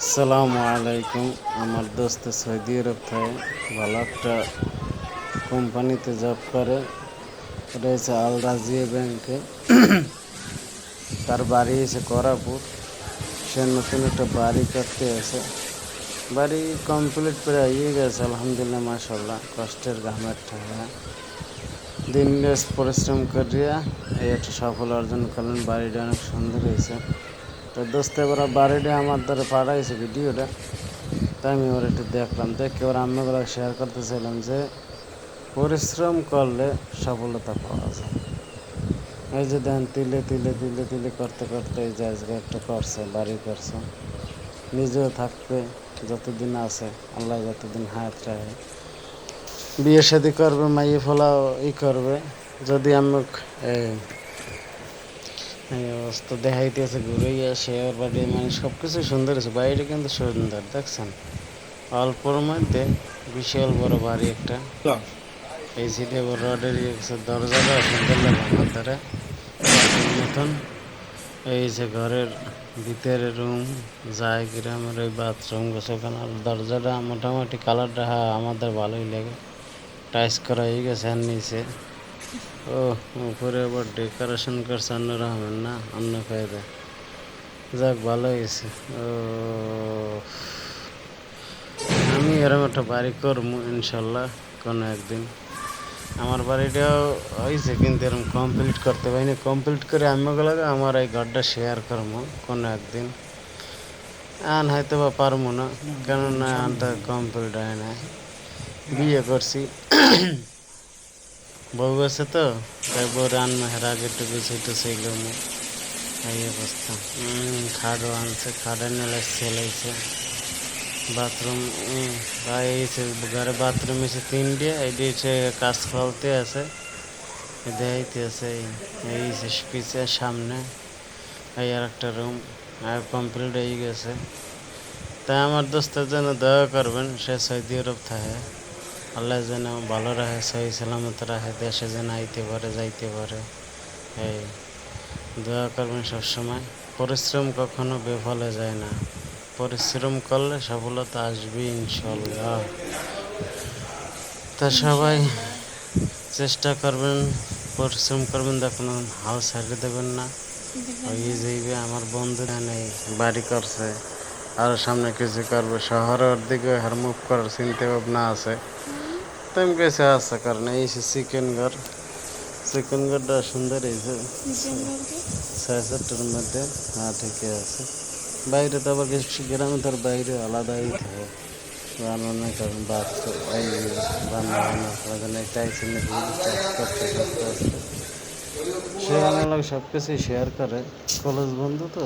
আসসালামু আলাইকুম, আমার দোস্ত সৌদি আরব থেকে ভালো একটা কোম্পানিতে জব করে। রয়েছে আল রাজিয়া ব্যাংকে তার বাড়ি এসে করাপুর। সে নতুন একটা বাড়ি করতে আছে। বাড়ি কমপ্লিট করে ইয়ে গেছে, আলহামদুলিল্লাহ মাসাল্লাহ কষ্টের ঘামের ঠান্ডা দিন বেশ পরিশ্রম করিয়া এই একটা সফল অর্জন করলেন। বাড়িটা অনেক সুন্দর হয়েছে। তো দোস্ত এবার বাড়িটা আমার দ্বারা পাঠাইছে ভিডিওটা তাই আমি ওর একটু দেখলাম, দেখে ওর আম্মাগুলো শেয়ার করতে চাইলাম যে পরিশ্রম করলে সফলতা পাওয়া যায়। এই যে দেন, তিলে তিলে তিলে তিলে করতে করতে এই যে একটা করছে, বাড়ি করছে। নিজেও থাকবে, যতদিন আছে, আল্লাহ যতদিন হায়াত রাখে। বিয়ে শাদি করবে, মাইয়ে ফলাও ই করবে, যদি আমি অবস্থা দেখাইতেছে ঘুরে আসে ওর বাড়ি মানে সব কিছু সুন্দর আছে বাড়িটা কিন্তু সুন্দর দেখছেন? অল্পর মধ্যে বিশাল বড় বাড়ি একটা। এই সিটে রডের দরজাটা সুন্দর লাগে দ্বারা। মতন। এই যে ঘরের ভিতরে রুম যায় গ্রামের ওই বাথরুম গোসলখানা আর দরজাটা মোটামুটি কালারটা হ্যাঁ আমাদের ভালোই লাগে। টাইস করা হয়ে গেছে নিচে। ও উপরে আবার ডেকোরেশন করছে অন্য রকমের না? অন্য কায়দা যাক, ভালো হয়েছে। ও আমি এরকম একটা বাড়ি করব ইনশাল্লাহ, কোনো একদিন। আমার বাড়িটাও হয়েছে, কিন্তু এরকম কমপ্লিট করতে পারিনি। কমপ্লিট করে আমি লাগে আমার এই ঘরটা শেয়ার করব, কোনো একদিন। আন হয়তো বা পারব না, কেননা আনটা কমপ্লিট হয় না বিয়ে করছি। বউ আছে তো তাই বউ রান মেহের আগে একটু বেশি একটু সেইগুলো এই অবস্থা উম, খাটও আনছে খাটের নেলে ছেলেছে বাথরুম এইছে ঘরে বাথরুম এসে তিনটে এইটি হচ্ছে কাজ ফলতে আছে দেখাইতে আছে এই যে পিছে সামনে এই আর একটা রুম আর কমপ্লিট হয়ে গেছে তাই আমার দোস্তের জন্য দয়া করবেন সে সৌদি আরব থাকে আল্লাহ যেন ভালো রাখে, সহি সালামত রাখে, দেশে যেন আইতে পারে, যাইতে পারে। এই দোয়া করবেন সবসময়। পরিশ্রম কখনো বেফলে যায় না। পরিশ্রম করলে সফলতা আসবে ইনশাল্লাহ তা সবাই চেষ্টা করবেন, পরিশ্রম করবেন, দেখুন হাল ছাড়িয়ে দেবেন না। ওই যাইবে আমার বন্ধু নেই, বাড়ি করছে। আরও সামনে কিছু করবে। শহরের দিকে হার মুভ করার চিন্তা ভাবনা আছে। তুমি কেসে আছে কারণ এই চিকেন ঘর চিকেন ঘরটা সুন্দর হয়েছে ছয় সাতটার মধ্যে হ্যাঁ ঠিকই আছে। বাইরে তো আবার কিছু গ্রামে তার বাইরে আলাদাই থাকে। রান্না কারণ বাথরুম এই রান্না বান্না করার জন্য করতে সে আমার সব কিছুই শেয়ার করে। কলেজ বন্ধু তো?